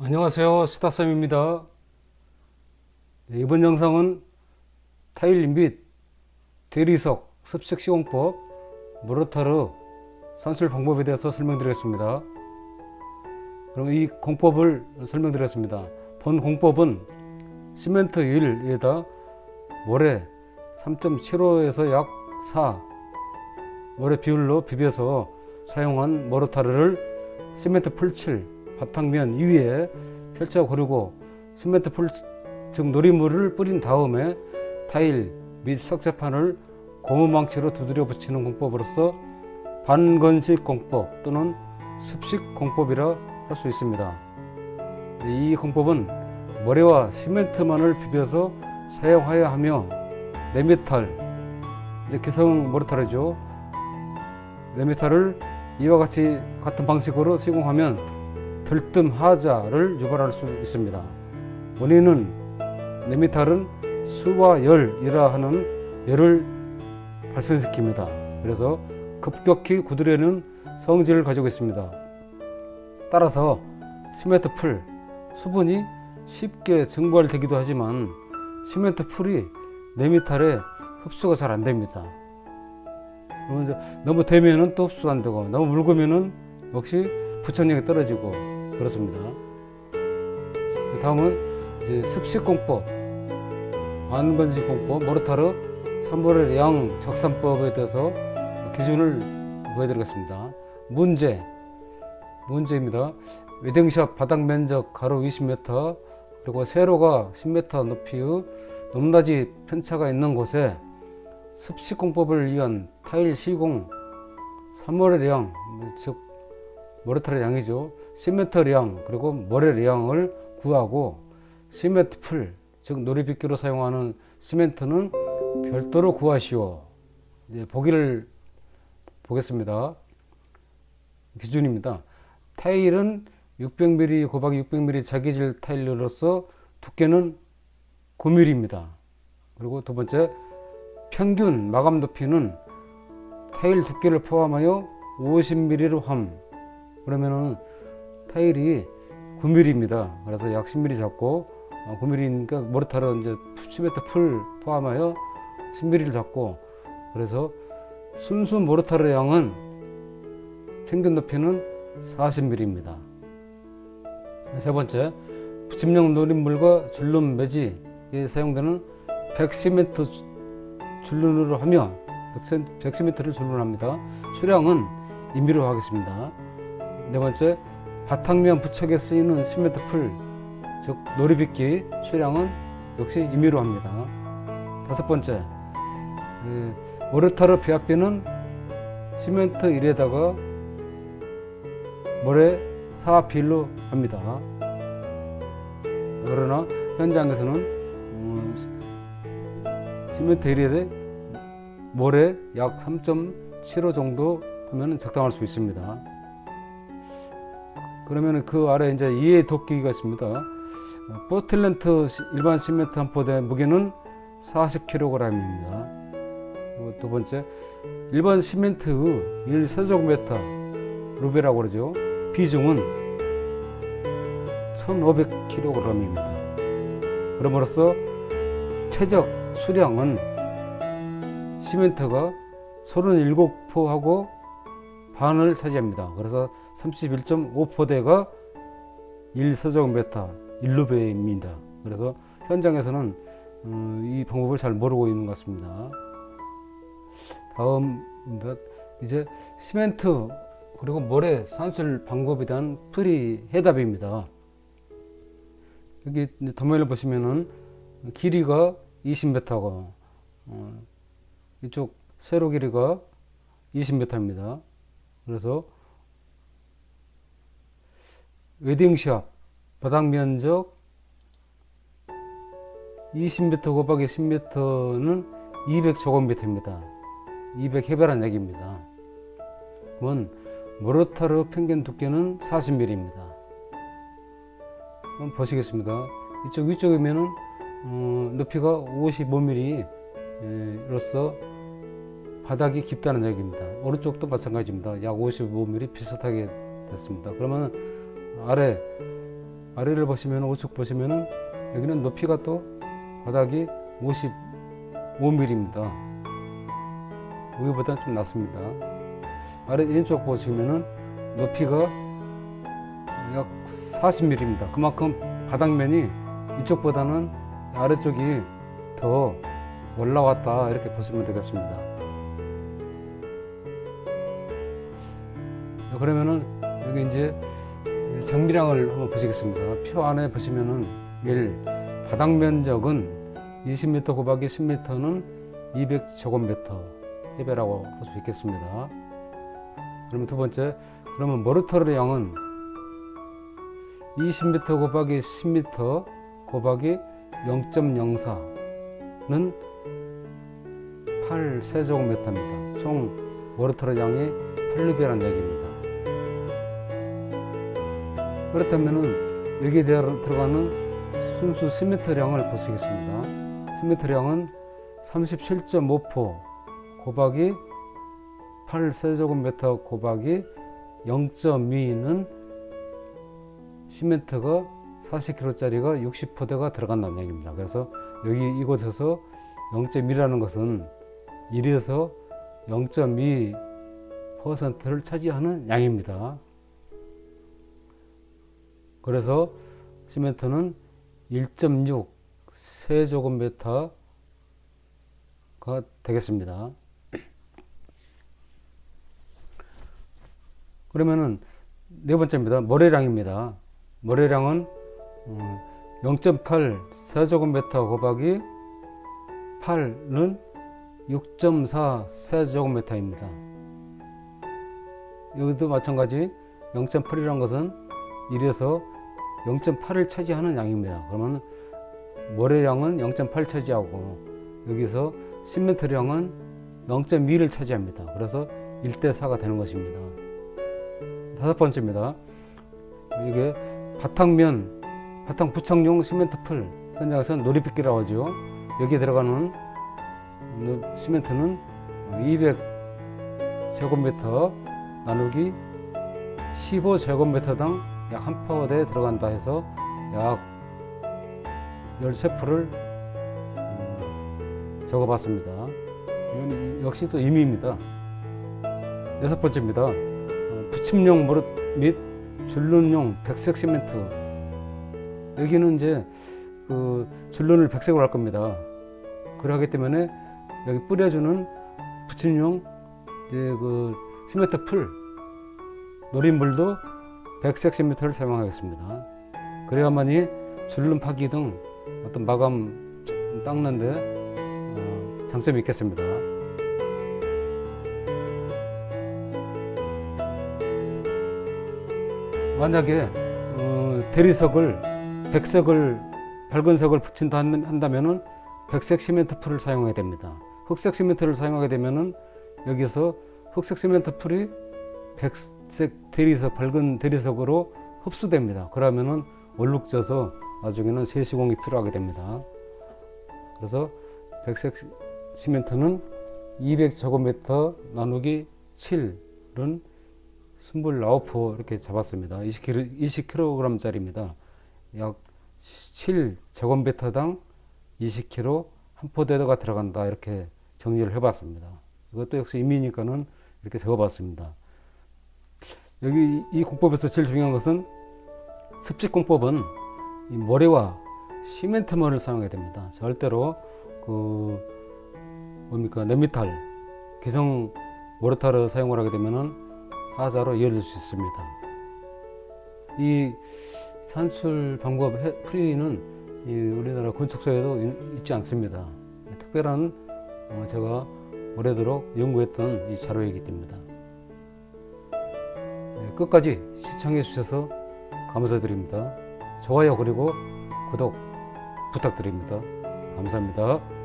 안녕하세요. 스타쌤입니다. 네, 이번 영상은 타일 및 대리석 습식 시공법 모르타르 산출 방법에 대해서 설명드리겠습니다. 그럼 이 공법을 설명드리겠습니다. 본 공법은 시멘트 1에다 모래 3.75에서 약 4 모래 비율로 비벼서 사용한 모르타르를 시멘트 풀칠 바탕면 위에 펼쳐 고르고 시멘트 풀, 즉 놀이물을 뿌린 다음에 타일 및 석재판을 고무망치로 두드려 붙이는 공법으로서 반건식 공법 또는 습식 공법이라 할 수 있습니다. 이 공법은 모래와 시멘트만을 비벼서 사용하여야 하며 네메탈, 이제 기성 모르타르죠. 네메탈을 이와 같이 같은 방식으로 시공하면 들뜸 하자를 유발할 수 있습니다. 원인은 네미탈은 수와 열이라 하는 열을 발생시킵니다. 그래서 급격히 구드려는 성질을 가지고 있습니다. 따라서 시멘트 풀, 수분이 쉽게 증발되기도 하지만 시멘트 풀이 네미탈에 흡수가 잘 안 됩니다. 너무 되면은 또 흡수가 안 되고 너무 묽으면은 역시 부착력이 떨어지고 그렇습니다. 다음은 이제 습식공법, 안건식공법, 모르타르 3분의 양 적산법에 대해서 기준을 보여드리겠습니다. 문제, 문제입니다. 웨딩샵 바닥 면적 가로 20m 그리고 세로가 10m 높이의 높낮이 편차가 있는 곳에 습식공법을 위한 타일 시공 3월의 량, 즉 모래타르 양이죠. 시멘트량 그리고 모래량을 구하고 시멘트 풀, 즉 놀이빗기로 사용하는 시멘트는 별도로 구하시오. 이제 보기를 보겠습니다. 기준입니다. 타일은 600mm 곱하기 600mm 자기질 타일로서 두께는 9mm입니다. 그리고 두 번째 평균 마감 높이는 타일 두께를 포함하여 50mm로 함. 그러면은 타일이 9mm입니다. 그래서 약 10mm 잡고 9mm니까 모르타르 이제 시멘트 풀 포함하여 10mm를 잡고 그래서 순수 모르타르 양은 평균 높이는 40mm입니다. 세 번째 붙임용 노린물과 줄눈 매지에 사용되는 100시멘트 줄눈으로 하며 100시멘트를 줄눈합니다. 수량은 임의로 하겠습니다. 네 번째 바탕면 부착에 쓰이는 시멘트 풀, 즉 놀이빗기 수량은 역시 임의로 합니다. 다섯 번째 예, 모르타르 배합비는 시멘트 1에다가 모래 4빌로 합니다. 그러나 현장에서는 음, 시멘트 1에 모래 약 3.75 정도 하면 적당할 수 있습니다. 그러면 그 아래 이제 이해 돕기가 있습니다. 포틀렌트 일반 시멘트 한 포대 무게는 40kg입니다. 두 번째, 일반 시멘트 1세제곱미터 루베라고 그러죠. 비중은 1,500kg입니다. 그럼으로써 최적 수량은 시멘트가 37포하고 반을 차지합니다. 그래서 31.5포대가 1세제곱미터 1루베입니다. 그래서 현장에서는 어, 이 방법을 잘 모르고 있는 것 같습니다. 다음입니다. 이제 시멘트 그리고 모래 산출 방법에 대한 풀이 해답입니다. 여기 도면을 보시면은 길이가 20m고 어, 이쪽 세로 길이가 20m입니다. 그래서 웨딩샵 바닥 면적 20m 곱하기 10m는 200제곱미터입니다. 200해배란 얘기입니다. 그러면 모르타르 평균 두께는 40mm입니다. 한번 보시겠습니다. 이쪽 위쪽이면은 어, 높이가 55mm로서 바닥이 깊다는 얘기입니다. 오른쪽도 마찬가지입니다. 약 55mm 비슷하게 됐습니다. 그러면 아래 아래를 보시면 우측 보시면은 여기는 높이가 또 바닥이 55mm입니다. 여기보다는 좀 낮습니다. 아래 왼쪽 보시면은 높이가 약 40mm입니다. 그만큼 바닥면이 이쪽보다는 아래쪽이 더 올라왔다 이렇게 보시면 되겠습니다. 그러면은 여기 이제 정밀량을 한번 보시겠습니다. 표 안에 보시면은 1 바닥 면적은 20m 곱하기 10m는 200제곱미터 해배라고 할 수 있겠습니다. 그러면 두 번째 그러면 모르터르 양은 20m 곱하기 10m 곱하기 0.04는 8세제곱미터입니다. 총 모르터르 양이 8르비라는 얘기입니다. 그렇다면은 여기에 들어가는 순수 시멘트량을 보시겠습니다. 시멘트량은 37.5포 곱하기 8세제곱미터 곱하기 0.2는 시멘트가 40kg짜리가 60포대가 들어간다는 얘기입니다. 그래서 여기 이곳에서 0.2라는 것은 1에서 0.2%를 차지하는 양입니다. 그래서 시멘트는 1.6 세제곱미터가 되겠습니다. 그러면은 네 번째입니다. 모래량입니다. 모래량은 0.8 세제곱미터 곱하기 8는 6.4 세제곱미터입니다. 여기도 마찬가지 0.8이라는 것은 1에서 0.8을 차지하는 양입니다. 그러면 모래량은 0.8 차지하고 여기서 시멘트량은 0.2를 차지합니다. 그래서 1대 4가 되는 것입니다. 다섯 번째입니다. 이게 바탕면, 바탕 부착용 시멘트 풀, 현장에서는 놀이빗기라고 하죠. 여기에 들어가는 시멘트는 200 제곱미터 나누기 15 제곱미터당 약한 포대에 들어간다 해서 약 13%를 음, 적어봤습니다. 이건 역시 또 임의입니다. 여섯 번째입니다. 어, 붙임용 모릇 및 줄눈용 백색 시멘트. 여기는 이제 그 줄눈을 백색으로 할 겁니다. 그러기 때문에 여기 뿌려주는 붙임용 이제 그 시멘트 풀 노린물도 백색 시멘트를 사용하겠습니다. 그래야만이 줄눈 파기 등 어떤 마감 닦는데 어, 장점이 있겠습니다. 만약에 어, 대리석을 백색을 밝은 색을 붙인다 한- 한다면은 백색 시멘트 풀을 사용해야 됩니다. 흑색 시멘트를 사용하게 되면은 여기서 흑색 시멘트 풀이 백 색 대리석 밝은 대리석으로 흡수됩니다. 그러면은 얼룩져서 나중에는 세시공이 필요하게 됩니다. 그래서 백색 시- 시멘트는 200제곱미터 나누기 7은 29포 이렇게 잡았습니다. 20kg, 20kg짜리입니다. 약 7제곱미터당 20kg 한 포대가 들어간다 이렇게 정리를 해봤습니다. 이것도 역시 임의니까는 이렇게 적어봤습니다. 여기 이 공법에서 제일 중요한 것은 습식 공법은 이 모래와 시멘트먼을 사용해야 됩니다. 절대로 그 뭡니까 네미탈 기성 모르타르 사용을 하게 되면은 하자로 이어질 수 있습니다. 이 산출 방법 이 우리나라 건축사에도 이- 있지 않습니다. 특별한 어, 제가 오래도록 연구했던 이 자료이기 때문입니다. 네, 끝까지 시청해 주셔서 감사드립니다. 좋아요 그리고 구독 부탁드립니다. 감사합니다.